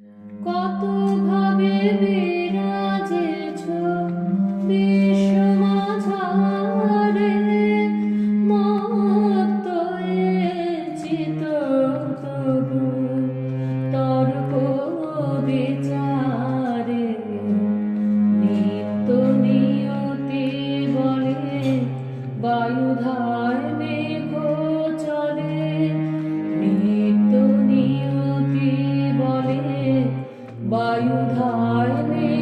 কত ভাবে বিরাজেছ বিশ্ব মাঝারে মত্ত এ চিত তর্ক বিচারে নিত্য নিয়তি বলে বায়ুধায় মেঘ Sayudhaime.